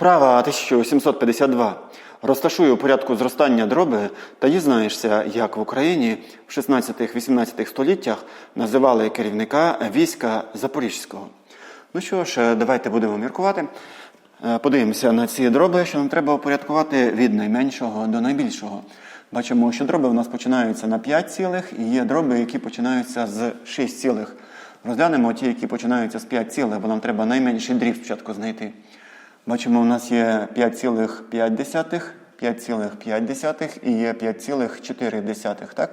Вправа 1752. Розташуй у порядку зростання дроби та дізнаєшся, як в Україні в 16-18 століттях називали керівника війська Запорізького. Ну що ж, давайте будемо міркувати. Е, Подивимося на ці дроби, що нам треба упорядкувати від найменшого до найбільшого. Бачимо, що дроби у нас починаються на 5 цілих, і є дроби, які починаються з 6 цілих. Розглянемо ті, які починаються з 5 цілих, бо нам треба найменший дріб спочатку знайти. Бачимо, у нас є 5,5, 5,5 і є 5,4. Так?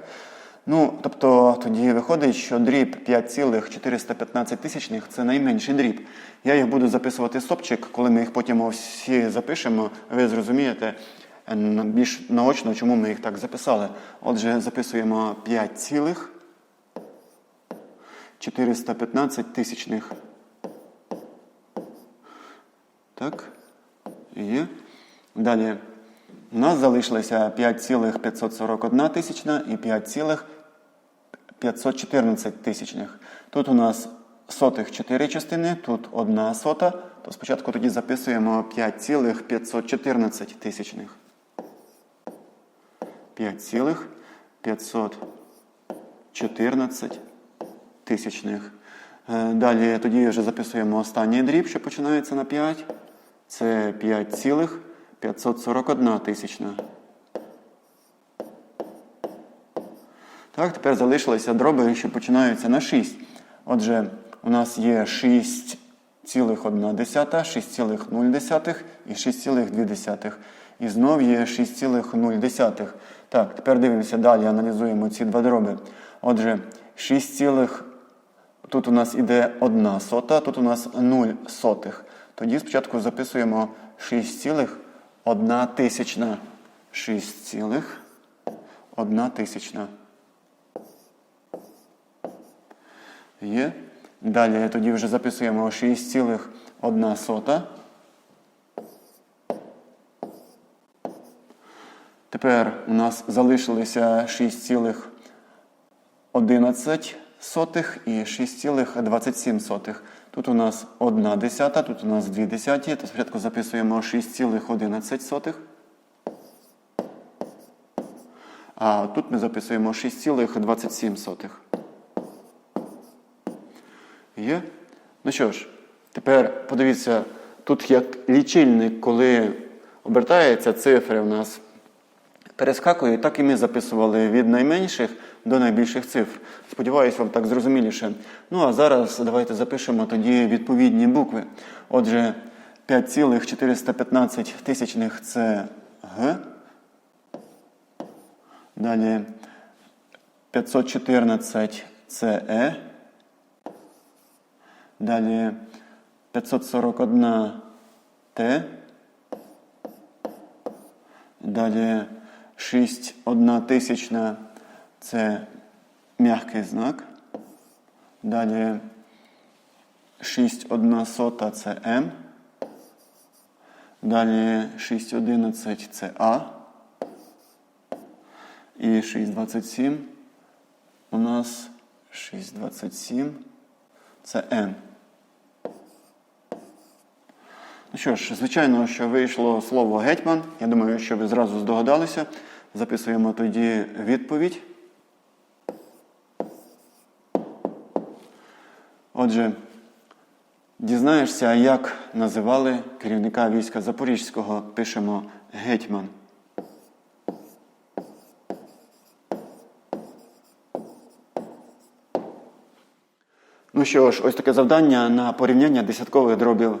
Ну, тобто тоді виходить, що дріб 5,415 тисячних це найменший дріб. Я їх буду записувати стопчик, коли ми їх потім всі запишемо, ви зрозумієте більш наочно, чому ми їх так записали. Отже, записуємо 5,415 тисячних. Так. Є. Далі. У нас залишилося 5,541 тисячна і 5,514 тисячних. Тут у нас сотих 4 частини, тут одна сота. То спочатку тоді записуємо 5,514 тисячних. 5,514 тисячних. Е, Далі тоді вже записуємо останній дріб, що починається на 5. Це 5,541 тисячна. Так, тепер залишилися дроби, що починаються на 6. Отже, у нас є 6,1, 6,0 і 6,2. І знов є 6,0. Так, тепер дивимося далі, аналізуємо ці два дроби. Отже, 6, тут у нас іде 1 сота, тут у нас 0 сотих. Тоді спочатку записуємо 6,1 тисячна. 6,1 тисячна. Є. Далі тоді вже записуємо 6,1 сота. Тепер у нас залишилися 6,11 сотих і 6,27 сотих. Тут у нас 1 десята, тут у нас 2 десяті, то спочатку записуємо 6,11. А тут ми записуємо 6,27. Є? Ну що ж, тепер подивіться, тут як лічильник, коли обертається, цифри у нас перескакують, так і ми записували від найменших до найбільших цифр. Сподіваюсь, вам так зрозуміліше. Ну а зараз давайте запишемо тоді відповідні букви. Отже, 5,415 тисячних це Г. Далі 514 це Е. Далі 541 Т. Далі 6 1 тисячна це м'який знак. Далі 6 1 сота це М. Далі 6 11 це А. І 6 27 у нас 6 27 це М. Ну що ж, звичайно, що вийшло слово гетьман. Я думаю, що ви зразу здогадалися. Записуємо тоді відповідь. Отже, дізнаєшся, як називали керівника війська Запорізького. Пишемо гетьман. Ну що ж, ось таке завдання на порівняння десяткових дробів.